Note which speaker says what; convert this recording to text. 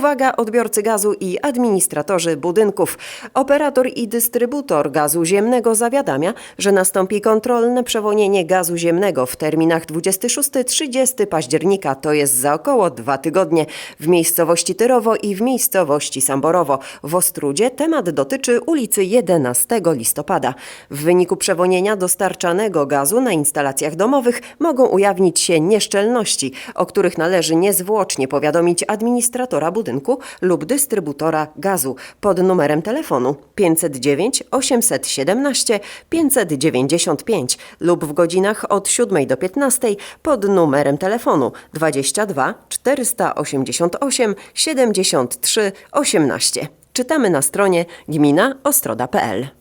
Speaker 1: Uwaga, odbiorcy gazu i administratorzy budynków. Operator i dystrybutor gazu ziemnego zawiadamia, że nastąpi kontrolne przewonienie gazu ziemnego w terminach 26-30 października, to jest za około dwa tygodnie, w miejscowości Tyrowo i w miejscowości Samborowo. W Ostrudzie temat dotyczy ulicy 11 listopada. W wyniku przewonienia dostarczanego gazu na instalacjach domowych mogą ujawnić się nieszczelności, o których należy niezwłocznie powiadomić administratora budynku lub dystrybutora gazu pod numerem telefonu 509 817 595 lub w godzinach od 7 do 15 pod numerem telefonu 22 488 73 18. Czytamy na stronie gminaostroda.pl.